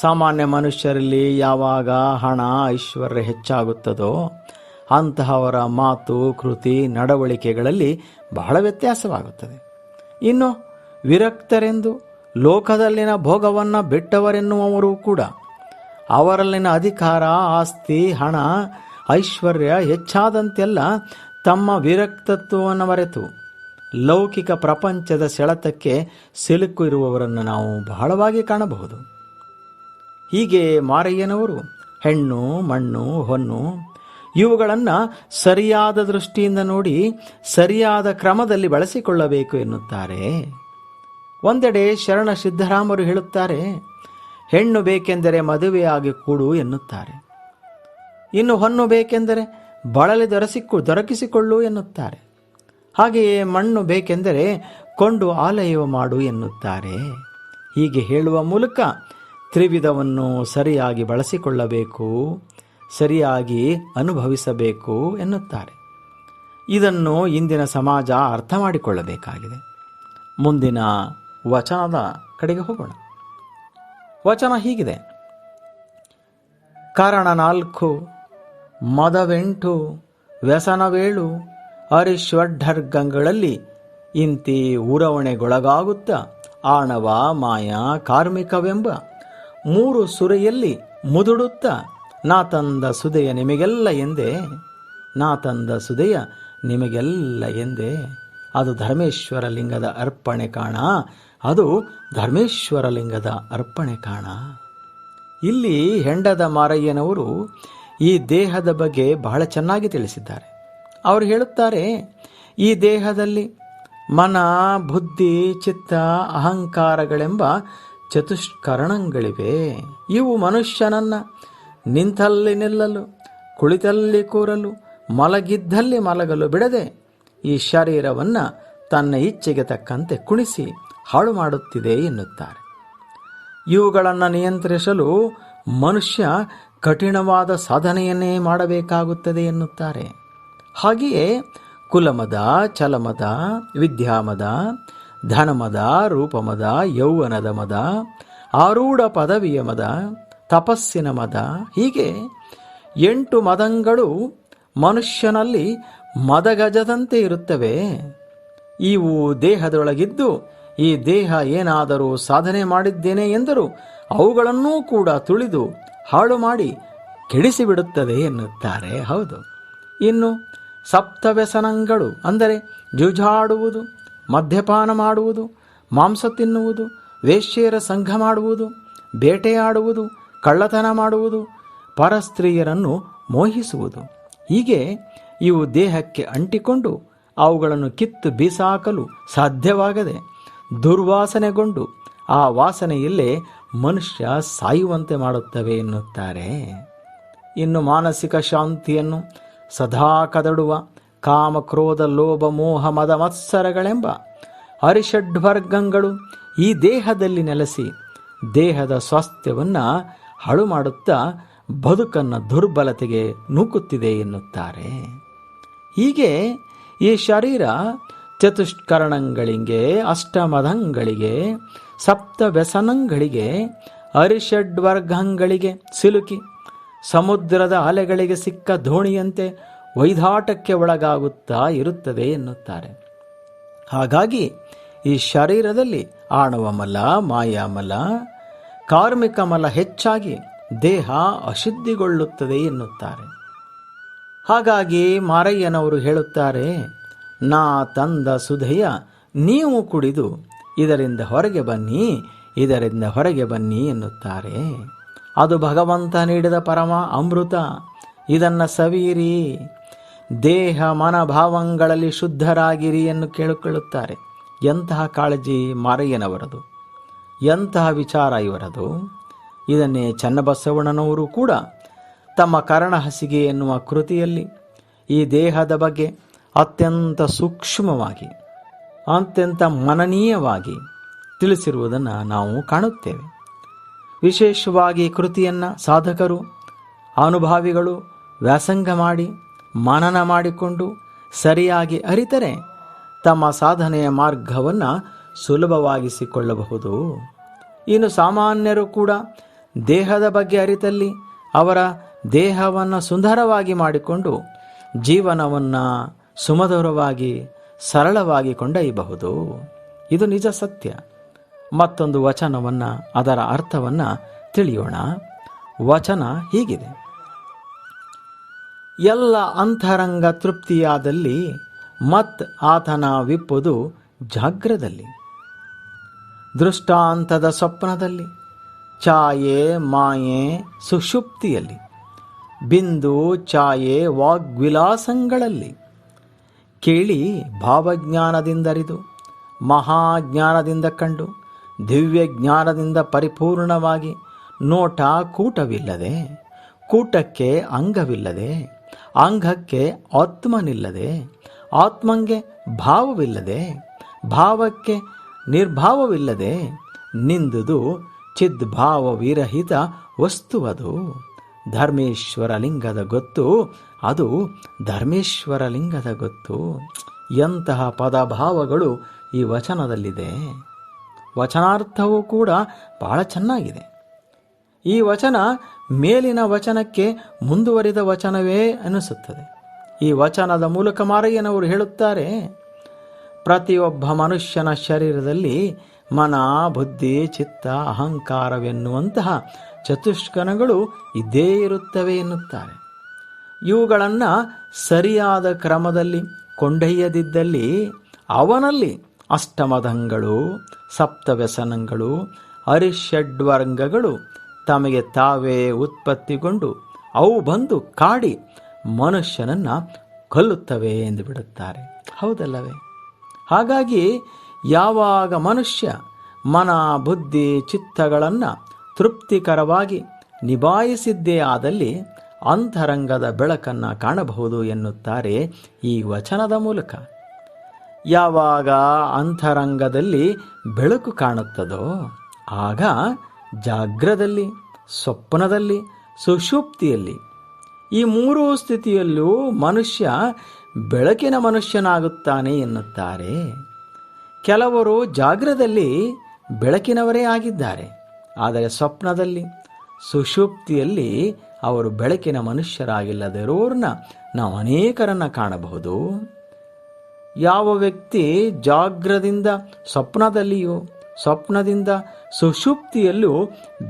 ಸಾಮಾನ್ಯ ಮನುಷ್ಯರಲ್ಲಿ ಯಾವಾಗ ಹಣ, ಐಶ್ವರ್ಯ ಹೆಚ್ಚಾಗುತ್ತದೋ ಅಂತಹವರ ಮಾತು, ಕೃತಿ, ನಡವಳಿಕೆಗಳಲ್ಲಿ ಬಹಳ ವ್ಯತ್ಯಾಸವಾಗುತ್ತದೆ. ಇನ್ನು ವಿರಕ್ತರೆಂದು ಲೋಕದಲ್ಲಿನ ಭೋಗವನ್ನು ಬಿಟ್ಟವರೆನ್ನುವವರು ಕೂಡ ಅವರಲ್ಲಿನ ಅಧಿಕಾರ, ಆಸ್ತಿ, ಹಣ, ಐಶ್ವರ್ಯ ಹೆಚ್ಚಾದಂತೆಲ್ಲ ತಮ್ಮ ವಿರಕ್ತತ್ವವನ್ನು ಮರೆತು ಲೌಕಿಕ ಪ್ರಪಂಚದ ಸೆಳೆತಕ್ಕೆ ಸಿಲುಕು ಇರುವವರನ್ನು ನಾವು ಬಹಳವಾಗಿ ಕಾಣಬಹುದು. ಹೀಗೆ ಮಾರಯ್ಯನವರು ಹೆಣ್ಣು, ಮಣ್ಣು, ಹೊನ್ನು ಇವುಗಳನ್ನು ಸರಿಯಾದ ದೃಷ್ಟಿಯಿಂದ ನೋಡಿ, ಸರಿಯಾದ ಕ್ರಮದಲ್ಲಿ ಬಳಸಿಕೊಳ್ಳಬೇಕು ಎನ್ನುತ್ತಾರೆ. ಒಂದೆಡೆ ಶರಣ ಸಿದ್ದರಾಮರು ಹೇಳುತ್ತಾರೆ, ಹೆಣ್ಣು ಬೇಕೆಂದರೆ ಮದುವೆಯಾಗಿ ಕೂಡು ಎನ್ನುತ್ತಾರೆ. ಇನ್ನು ಹೊನ್ನು ಬೇಕೆಂದರೆ ಬಳಲಿ ದೊರಸಿಕ್ಕು, ದೊರಕಿಸಿಕೊಳ್ಳು ಎನ್ನುತ್ತಾರೆ. ಹಾಗೆಯೇ ಮಣ್ಣು ಬೇಕೆಂದರೆ ಕೊಂಡು ಆಲಯವ ಮಾಡು ಎನ್ನುತ್ತಾರೆ. ಹೀಗೆ ಹೇಳುವ ಮೂಲಕ ತ್ರಿವಿಧವನ್ನು ಸರಿಯಾಗಿ ಬಳಸಿಕೊಳ್ಳಬೇಕು. ಸರಿಯಾಗಿ ಅನುಭವಿಸಬೇಕು ಎನ್ನುತ್ತಾರೆ. ಇದನ್ನು ಇಂದಿನ ಸಮಾಜ ಅರ್ಥ ಮಾಡಿಕೊಳ್ಳಬೇಕಾಗಿದೆ. ಮುಂದಿನ ವಚನದ ಕಡೆಗೆ ಹೋಗೋಣ. ವಚನ ಹೀಗಿದೆ. ಕಾರಣ ನಾಲ್ಕು, ಮದವೆಂಟು, ವ್ಯಸನವೇಳು ಹರಿಶ್ವಡ್ಡರ್ಗಂಗಳಲ್ಲಿ ಇಂತಿ ಉರವಣೆಗೊಳಗಾಗುತ್ತ ಆಣವ ಮಾಯಾ ಕಾರ್ಮಿಕವೆಂಬ ಮೂರು ಸುರೆಯಲ್ಲಿ ಮುದುಡುತ್ತ ನಾ ತಂದ ಸುದೆಯ ನಿಮಗೆಲ್ಲ ಎಂದೆ, ನಾ ತಂದ ಸುದೆಯ ನಿಮಗೆಲ್ಲ ಎಂದೆ. ಅದು ಧರ್ಮೇಶ್ವರ ಲಿಂಗದ ಅರ್ಪಣೆ ಕಾಣ, ಅದು ಧರ್ಮೇಶ್ವರ ಲಿಂಗದ ಅರ್ಪಣೆ ಕಾಣ. ಇಲ್ಲಿ ಹೆಂಡದ ಮಾರಯ್ಯನವರು ಈ ದೇಹದ ಬಗ್ಗೆ ಬಹಳ ಚೆನ್ನಾಗಿ ತಿಳಿಸಿದ್ದಾರೆ. ಅವರು ಹೇಳುತ್ತಾರೆ, ಈ ದೇಹದಲ್ಲಿ ಮನ, ಬುದ್ಧಿ, ಚಿತ್ತ, ಅಹಂಕಾರಗಳೆಂಬ ಚತುಷ್ಕರಣಗಳಿವೆ. ಇವು ಮನುಷ್ಯನನ್ನ ನಿಂತಲ್ಲಿ ನಿಲ್ಲಲು, ಕುಳಿತಲ್ಲಿ ಕೂರಲು, ಮಲಗಿದ್ದಲ್ಲಿ ಮಲಗಲು ಬಿಡದೆ ಈ ಶರೀರವನ್ನು ತನ್ನ ಇಚ್ಛೆಗೆ ತಕ್ಕಂತೆ ಕುಣಿಸಿ ಹಾಳು ಮಾಡುತ್ತಿದೆ ಎನ್ನುತ್ತಾರೆ. ಇವುಗಳನ್ನು ನಿಯಂತ್ರಿಸಲು ಮನುಷ್ಯ ಕಠಿಣವಾದ ಸಾಧನೆಯನ್ನೇ ಮಾಡಬೇಕಾಗುತ್ತದೆ ಎನ್ನುತ್ತಾರೆ. ಹಾಗೆಯೇ ಕುಲಮದ, ಚಲಮದ, ವಿದ್ಯಾಮದ, ಧನಮದ, ರೂಪಮದ, ಯೌವನದ ಮದ, ಆರೂಢ ಪದವಿಯ ಮದ ತಪಸ್ಸಿನ ಮದ ಹೀಗೆ ಎಂಟು ಮದಂಗಳು ಮನುಷ್ಯನಲ್ಲಿ ಮದಗಜದಂತೆ ಇರುತ್ತವೆ. ಇವು ದೇಹದೊಳಗಿದ್ದು, ಈ ದೇಹ ಏನಾದರೂ ಸಾಧನೆ ಮಾಡಿದ್ದೇನೆ ಎಂದರೂ ಅವುಗಳನ್ನೂ ಕೂಡ ತುಳಿದು ಹಾಳು ಮಾಡಿ ಕೆಡಿಸಿಬಿಡುತ್ತದೆ ಎನ್ನುತ್ತಾರೆ. ಹೌದು. ಇನ್ನು ಸಪ್ತವ್ಯಸನಗಳು ಅಂದರೆ ಜೂಜಾಡುವುದು, ಮದ್ಯಪಾನ ಮಾಡುವುದು, ಮಾಂಸ ತಿನ್ನುವುದು, ವೇಶ್ಯೆಯರ ಸಂಘ ಮಾಡುವುದು, ಬೇಟೆಯಾಡುವುದು ಕಳ್ಳತನ ಮಾಡುವುದು, ಪರಸ್ತ್ರೀಯರನ್ನು ಮೋಹಿಸುವುದು. ಹೀಗೆ ಇವು ದೇಹಕ್ಕೆ ಅಂಟಿಕೊಂಡು ಅವುಗಳನ್ನು ಕಿತ್ತು ಬೀಸಾಕಲು ಸಾಧ್ಯವಾಗದೆ ದುರ್ವಾಸನೆಗೊಂಡು ಆ ವಾಸನೆಯಲ್ಲೇ ಮನುಷ್ಯ ಸಾಯುವಂತೆ ಮಾಡುತ್ತವೆ ಎನ್ನುತ್ತಾರೆ. ಇನ್ನು ಮಾನಸಿಕ ಶಾಂತಿಯನ್ನು ಸದಾ ಕದಡುವ ಕಾಮ ಕ್ರೋಧ ಲೋಭ ಮೋಹ ಮದ ಮತ್ಸರಗಳೆಂಬ ಹರಿಷಡ್ವರ್ಗಗಳು ಈ ದೇಹದಲ್ಲಿ ನೆಲೆಸಿ ದೇಹದ ಸ್ವಾಸ್ಥ್ಯವನ್ನು ಹಾಳು ಮಾಡುತ್ತಾ ಬದುಕನ್ನು ದುರ್ಬಲತೆಗೆ ನೂಕುತ್ತಿದೆ ಎನ್ನುತ್ತಾರೆ. ಹೀಗೆ ಈ ಶರೀರ ಚತುಷ್ಕರಣಗಳಿಗೆ ಅಷ್ಟಮದಂಗಳಿಗೆ ಸಪ್ತ ವ್ಯಸನಂಗಳಿಗೆ ಅರಿಷಡ್ವರ್ಗಂಗಳಿಗೆ ಸಿಲುಕಿ, ಸಮುದ್ರದ ಅಲೆಗಳಿಗೆ ಸಿಕ್ಕ ದೋಣಿಯಂತೆ ವೈದಾಟಕ್ಕೆ ಒಳಗಾಗುತ್ತಾ ಇರುತ್ತದೆ ಎನ್ನುತ್ತಾರೆ. ಹಾಗಾಗಿ ಈ ಶರೀರದಲ್ಲಿ ಆಣವಮಲ, ಮಾಯಾಮಲ ಕಾರ್ಮಿಕ ಮಲ ಹೆಚ್ಚಾಗಿ ದೇಹ ಅಶುದ್ಧಿಗೊಳ್ಳುತ್ತದೆ ಎನ್ನುತ್ತಾರೆ. ಹಾಗಾಗಿ ಮಾರಯ್ಯನವರು ಹೇಳುತ್ತಾರೆ, ನಾ ತಂದ ಸುಧೆಯ ನೀವು ಕುಡಿದು ಇದರಿಂದ ಹೊರಗೆ ಬನ್ನಿ, ಇದರಿಂದ ಹೊರಗೆ ಬನ್ನಿ ಎನ್ನುತ್ತಾರೆ. ಅದು ಭಗವಂತ ನೀಡಿದ ಪರಮ ಅಮೃತ. ಇದನ್ನು ಸವೀರಿ ದೇಹ ಮನ ಭಾವಗಳಲ್ಲಿ ಶುದ್ಧರಾಗಿರಿ ಎಂದು ಕೇಳಿಕೊಳ್ಳುತ್ತಾರೆ. ಎಂತಹ ಕಾಳಜಿ ಮಾರಯ್ಯನವರದು. ಎಂತಹ ವಿಚಾರ ಇವರದು? ಇದನ್ನೇ ಚನ್ನಬಸವಣ್ಣನವರು ಕೂಡ ತಮ್ಮ ಕರಣ ಹಸಿಗೆ ಎನ್ನುವ ಕೃತಿಯಲ್ಲಿ ಈ ದೇಹದ ಬಗ್ಗೆ ಅತ್ಯಂತ ಸೂಕ್ಷ್ಮವಾಗಿ, ಅತ್ಯಂತ ಮನನೀಯವಾಗಿ ತಿಳಿಸಿರುವುದನ್ನು ನಾವು ಕಾಣುತ್ತೇವೆ. ವಿಶೇಷವಾಗಿ ಕೃತಿಯನ್ನು ಸಾಧಕರು, ಅನುಭಾವಿಗಳು ವ್ಯಾಸಂಗ ಮಾಡಿ, ಮನನ ಮಾಡಿಕೊಂಡು ಸರಿಯಾಗಿ ಅರಿತರೆ ತಮ್ಮ ಸಾಧನೆಯ ಮಾರ್ಗವನ್ನು ಸುಲಭವಾಗಿಸಿಕೊಳ್ಳಬಹುದು. ಇನ್ನು ಸಾಮಾನ್ಯರು ಕೂಡ ದೇಹದ ಬಗ್ಗೆ ಅರಿತಲ್ಲಿ ಅವರ ದೇಹವನ್ನು ಸುಂದರವಾಗಿ ಮಾಡಿಕೊಂಡು ಜೀವನವನ್ನು ಸುಮಧುರವಾಗಿ ಸರಳವಾಗಿ ಕೊಂಡೊಯ್ಯಬಹುದು ಇದು ನಿಜ ಸತ್ಯ. ಮತ್ತೊಂದು ವಚನವನ್ನು ಅದರ ಅರ್ಥವನ್ನು ತಿಳಿಯೋಣ. ವಚನ ಹೀಗಿದೆ. ಎಲ್ಲ ಅಂತರಂಗ ತೃಪ್ತಿಯಾದಲ್ಲಿ ಮತ್ ಆತನ ವಿಪ್ಪುದು ಜಾಗ್ರದಲ್ಲಿ. ದೃಷ್ಟಾಂತದ ಸ್ವಪ್ನದಲ್ಲಿ, ಛಾಯೆ ಮಾಯೆ ಸುಷುಪ್ತಿಯಲ್ಲಿ, ಬಿಂದು ಛಾಯೆ ವಾಗ್ವಿಲಾಸಗಳಲ್ಲಿ. ಕೇಳಿ ಭಾವಜ್ಞಾನದಿಂದರಿದು ಮಹಾಜ್ಞಾನದಿಂದ ಕಂಡು ದಿವ್ಯ ಜ್ಞಾನದಿಂದ ಪರಿಪೂರ್ಣವಾಗಿ ನೋಟ ಕೂಟವಿಲ್ಲದೆ, ಕೂಟಕ್ಕೆ ಅಂಗವಿಲ್ಲದೆ, ಅಂಗಕ್ಕೆ ಆತ್ಮನಿಲ್ಲದೆ, ಆತ್ಮಂಗೆ ಭಾವವಿಲ್ಲದೆ, ಭಾವಕ್ಕೆ ನಿರ್ಭಾವವಿಲ್ಲದೆ ನಿಂದುದು ಚಿದ್ಭಾವ ವಿರಹಿತ ವಸ್ತುವದು. ಧರ್ಮೇಶ್ವರ ಲಿಂಗದ ಗೊತ್ತು, ಅದು ಧರ್ಮೇಶ್ವರ ಲಿಂಗದ ಗೊತ್ತು. ಎಂತಹ ಪದಭಾವಗಳು ಈ ವಚನದಲ್ಲಿದೆ. ವಚನಾರ್ಥವೂ ಕೂಡ ಬಹಳ ಚೆನ್ನಾಗಿದೆ. ಈ ವಚನ ಮೇಲಿನ ವಚನಕ್ಕೆ ಮುಂದುವರಿದ ವಚನವೇ ಅನಿಸುತ್ತದೆ. ಈ ವಚನದ ಮೂಲಕ ಮಾರಯ್ಯನವರು ಹೇಳುತ್ತಾರೆ ಪ್ರತಿಯೊಬ್ಬ ಮನುಷ್ಯನ ಶರೀರದಲ್ಲಿ ಮನ, ಬುದ್ಧಿ, ಚಿತ್ತ, ಅಹಂಕಾರವೆನ್ನುವಂತಹ ಚತುಷ್ಕನಗಳು ಇದ್ದೇ ಇರುತ್ತವೆ ಎನ್ನುತ್ತಾರೆ. ಇವುಗಳನ್ನು ಸರಿಯಾದ ಕ್ರಮದಲ್ಲಿ, ಕೊಂಡೊಯ್ಯದಿದ್ದಲ್ಲಿ, ಅವನಲ್ಲಿ ಅಷ್ಟಮದಂಗಳು ಸಪ್ತವ್ಯಸನಗಳು, ಅರಿಷಡ್ವರ್ಗಗಳು ತಮಗೆ ತಾವೇ ಉತ್ಪತ್ತಿಗೊಂಡು ಅವು ಬಂದು ಕಾಡಿ ಮನುಷ್ಯನನ್ನು ಕೊಲ್ಲುತ್ತವೆ ಎಂದು ಬಿಡುತ್ತಾರೆ. ಹೌದಲ್ಲವೇ? ಹಾಗಾಗಿ ಯಾವಾಗ ಮನುಷ್ಯ ಮನ, ಬುದ್ಧಿ, ಚಿತ್ತಗಳನ್ನು ತೃಪ್ತಿಕರವಾಗಿ ನಿಭಾಯಿಸಿದ್ದೇ ಆದಲ್ಲಿ ಅಂತರಂಗದ ಬೆಳಕನ್ನು ಕಾಣಬಹುದು ಎನ್ನುತ್ತಾರೆ ಈ ವಚನದ ಮೂಲಕ. ಯಾವಾಗ ಅಂತರಂಗದಲ್ಲಿ ಬೆಳಕು ಕಾಣುತ್ತದೋ, ಆಗ ಜಾಗ್ರದಲ್ಲಿ, ಸ್ವಪ್ನದಲ್ಲಿ ಸುಷುಪ್ತಿಯಲ್ಲಿ ಈ ಮೂರು ಸ್ಥಿತಿಯಲ್ಲೂ ಮನುಷ್ಯ ಬೆಳಕಿನ ಮನುಷ್ಯನಾಗುತ್ತಾನೆ ಎನ್ನುತ್ತಾರೆ. ಕೆಲವರು ಜಾಗ್ರದಲ್ಲಿ ಬೆಳಕಿನವರೇ ಆಗಿದ್ದಾರೆ. ಆದರೆ ಸ್ವಪ್ನದಲ್ಲಿ, ಸುಷುಪ್ತಿಯಲ್ಲಿ ಅವರು ಬೆಳಕಿನ ಮನುಷ್ಯರಾಗಿಲ್ಲದಿರೋರನ್ನ ನಾವು ಅನೇಕರನ್ನು ಕಾಣಬಹುದು. ಯಾವ ವ್ಯಕ್ತಿ ಜಾಗ್ರದಿಂದ ಸ್ವಪ್ನದಲ್ಲಿಯೂ, ಸ್ವಪ್ನದಿಂದ ಸುಷುಪ್ತಿಯಲ್ಲೂ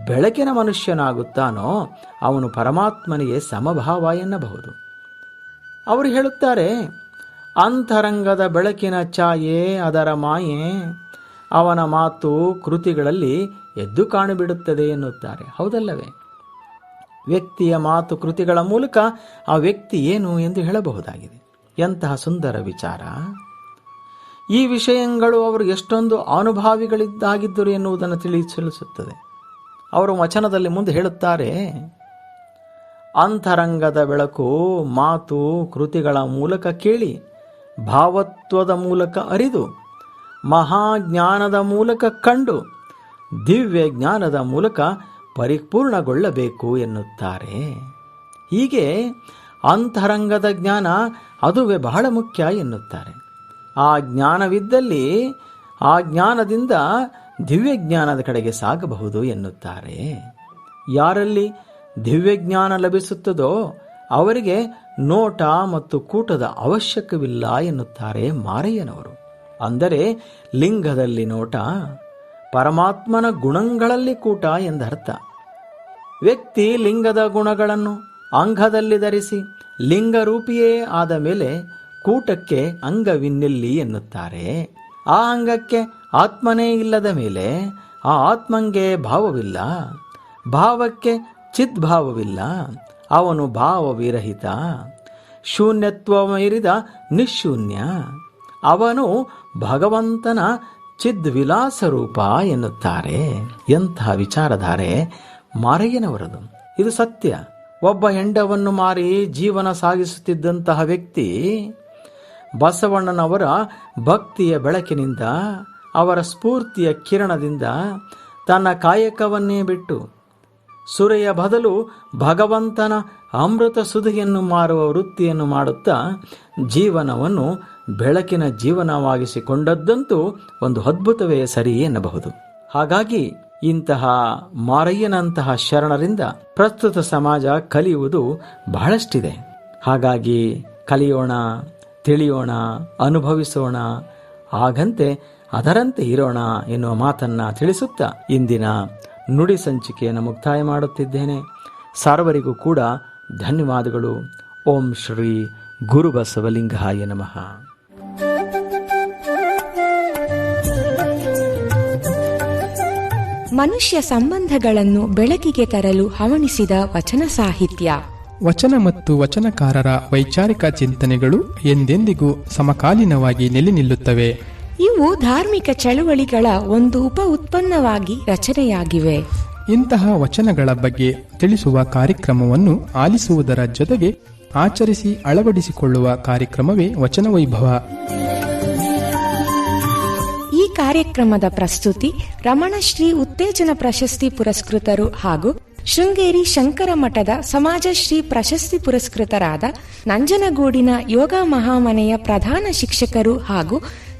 ಬೆಳಕಿನ ಮನುಷ್ಯನಾಗುತ್ತಾನೋ, ಅವನು ಪರಮಾತ್ಮನಿಗೆ ಸಮಭಾವ ಎನ್ನಬಹುದು. ಅವರು ಹೇಳುತ್ತಾರೆ, ಅಂತರಂಗದ ಬೆಳಕಿನ ಛಾಯೆ ಅದರ ಮಾಯೆ, ಅವನ ಮಾತು ಕೃತಿಗಳಲ್ಲಿ ಎದ್ದು ಕಾಣಿಬಿಡುತ್ತದೆ ಎನ್ನುತ್ತಾರೆ. ಹೌದಲ್ಲವೇ? ವ್ಯಕ್ತಿಯ ಮಾತು ಕೃತಿಗಳ ಮೂಲಕ ಆ ವ್ಯಕ್ತಿ ಏನು ಎಂದು ಹೇಳಬಹುದಾಗಿದೆ. ಎಂತಹ ಸುಂದರ ವಿಚಾರ. ಈ ವಿಷಯಗಳು ಅವರು ಎಷ್ಟೊಂದು ಅನುಭಾವಿಗಳಿದ್ದಾಗಿದ್ದರು ಎನ್ನುವುದನ್ನು ತಿಳಿಸಲಿಸುತ್ತದೆ ಅವರು ವಚನದಲ್ಲಿ ಮುಂದೆ ಹೇಳುತ್ತಾರೆ ಅಂತರಂಗದ ಬೆಳಕು ಮಾತು ಕೃತಿಗಳ ಮೂಲಕ ಕೇಳಿ, ಭಾವತ್ವದ ಮೂಲಕ ಅರಿದು, ಮಹಾಜ್ಞಾನದ ಮೂಲಕ ಕಂಡು, ದಿವ್ಯ ಜ್ಞಾನದ ಮೂಲಕ ಪರಿಪೂರ್ಣಗೊಳ್ಳಬೇಕು ಎನ್ನುತ್ತಾರೆ. ಹೀಗೆ ಅಂತರಂಗದ ಜ್ಞಾನ ಅದುವೇ ಬಹಳ ಮುಖ್ಯ ಎನ್ನುತ್ತಾರೆ. ಆ ಜ್ಞಾನವಿದ್ದಲ್ಲಿ ಆ ಜ್ಞಾನದಿಂದ ದಿವ್ಯ ಜ್ಞಾನದ ಕಡೆಗೆ ಸಾಗಬಹುದು ಎನ್ನುತ್ತಾರೆ. ಯಾರಲ್ಲಿ? ದಿವ್ಯ ಜ್ಞಾನ ಲಭಿಸುತ್ತದೋ, ಅವರಿಗೆ ನೋಟ ಮತ್ತು ಕೂಟದ ಅವಶ್ಯಕವಿಲ್ಲ ಎನ್ನುತ್ತಾರೆ ಮಾರಯ್ಯನವರು. ಅಂದರೆ, ಲಿಂಗದಲ್ಲಿ ನೋಟ, ಪರಮಾತ್ಮನ ಗುಣಗಳಲ್ಲಿ ಕೂಟ ಎಂದರ್ಥ. ವ್ಯಕ್ತಿ ಲಿಂಗದ ಗುಣಗಳನ್ನು ಅಂಗದಲ್ಲಿ ಧರಿಸಿ ಲಿಂಗರೂಪಿಯೇ ಆದ ಮೇಲೆ ಕೂಟಕ್ಕೆ ಅಂಗವಿನ್ನೆಲ್ಲಿ ಎನ್ನುತ್ತಾರೆ. ಆ ಅಂಗಕ್ಕೆ ಆತ್ಮನೇ ಇಲ್ಲದ ಮೇಲೆ ಆ ಆತ್ಮಂಗೆ ಭಾವವಿಲ್ಲ. ಭಾವಕ್ಕೆ ಚಿದ್ಭಾವವಿಲ್ಲ, ಅವನು ಭಾವವಿರಹಿತ ಶೂನ್ಯತ್ವ ಮೀರಿದ ನಿಶೂನ್ಯ, ಅವನು ಭಗವಂತನ ಚಿದ್ವಿಲಾಸ ರೂಪ ಎನ್ನುತ್ತಾರೆ. ಎಂತಹ ವಿಚಾರಧಾರೆ, ಮಾರಯ್ಯನವರದು. ಇದು ಸತ್ಯ. ಒಬ್ಬ ಹೆಂಡವನ್ನು ಮಾರಿ ಜೀವನ ಸಾಗಿಸುತ್ತಿದ್ದಂತಹ ವ್ಯಕ್ತಿ, ಬಸವಣ್ಣನವರ ಭಕ್ತಿಯ ಬೆಳಕಿನಿಂದ, ಅವರ ಸ್ಫೂರ್ತಿಯ ಕಿರಣದಿಂದ ತನ್ನ ಕಾಯಕವನ್ನೇ ಬಿಟ್ಟು ಸುರೆಯ ಬದಲು ಭಗವಂತನ ಅಮೃತ ಸುಧಿಯನ್ನು ಮಾರುವ ವೃತ್ತಿಯನ್ನು ಮಾಡುತ್ತಾ ಜೀವನವನ್ನು ಬೆಳಕಿನ ಜೀವನವಾಗಿಸಿಕೊಂಡದ್ದಂತೂ ಒಂದು ಅದ್ಭುತವೇ ಸರಿ ಎನ್ನಬಹುದು. ಹಾಗಾಗಿ ಇಂತಹ ಮಾರಯ್ಯನಂತಹ ಶರಣರಿಂದ ಪ್ರಸ್ತುತ ಸಮಾಜ ಕಲಿಯುವುದು ಬಹಳಷ್ಟಿದೆ. ಹಾಗಾಗಿ ಕಲಿಯೋಣ, ತಿಳಿಯೋಣ, ಅನುಭವಿಸೋಣ ಹಾಗಂತೆ ಅದರಂತೆ ಇರೋಣ ಎನ್ನುವ ಮಾತನ್ನ ತಿಳಿಸುತ್ತಾ ಇಂದಿನ ನುಡಿ ಸಂಚಿಕೆಯನ್ನು ಮುಕ್ತಾಯ ಮಾಡುತ್ತಿದ್ದೇನೆ. ಸರ್ವರಿಗೂ ಕೂಡ ಧನ್ಯವಾದಗಳು. ಓಂ ಶ್ರೀ ಗುರು ಬಸವಲಿಂಗಾಯ ನಮಃ. ಮನುಷ್ಯ ಸಂಬಂಧಗಳನ್ನು ಬೆಳಕಿಗೆ ತರಲು ಹವಣಿಸಿದ ವಚನ ಸಾಹಿತ್ಯ. ವಚನ ಮತ್ತು ವಚನಕಾರರ ವೈಚಾರಿಕ ಚಿಂತನೆಗಳು ಎಂದೆಂದಿಗೂ ಸಮಕಾಲೀನವಾಗಿ ನೆಲೆ ನಿಲ್ಲುತ್ತವೆ. ಇವು ಧಾರ್ಮಿಕ ಚಳುವಳಿಗಳ ಒಂದು ಉಪ ಉತ್ಪನ್ನವಾಗಿ ರಚನೆಯಾಗಿವೆ. ಇಂತಹ ವಚನಗಳ ಬಗ್ಗೆ ತಿಳಿಸುವ ಕಾರ್ಯಕ್ರಮವನ್ನು ಆಲಿಸುವುದರ ಜೊತೆಗೆ ಆಚರಿಸಿ ಅಳವಡಿಸಿಕೊಳ್ಳುವ ಕಾರ್ಯಕ್ರಮವೇ ವಚನ ವೈಭವ ಈ ಕಾರ್ಯಕ್ರಮದ ಪ್ರಸ್ತುತಿ ರಮಣಶ್ರೀ ಉತ್ತೇಜನ ಪ್ರಶಸ್ತಿ ಪುರಸ್ಕೃತರು ಹಾಗೂ ಶೃಂಗೇರಿ ಶಂಕರ ಮಠದ ಸಮಾಜಶ್ರೀ ಪ್ರಶಸ್ತಿ ಪುರಸ್ಕೃತರಾದ ನಂಜನಗೂಡಿನ ಯೋಗ ಮಹಾಮನೆಯ ಪ್ರಧಾನ ಶಿಕ್ಷಕರು ಹಾಗೂ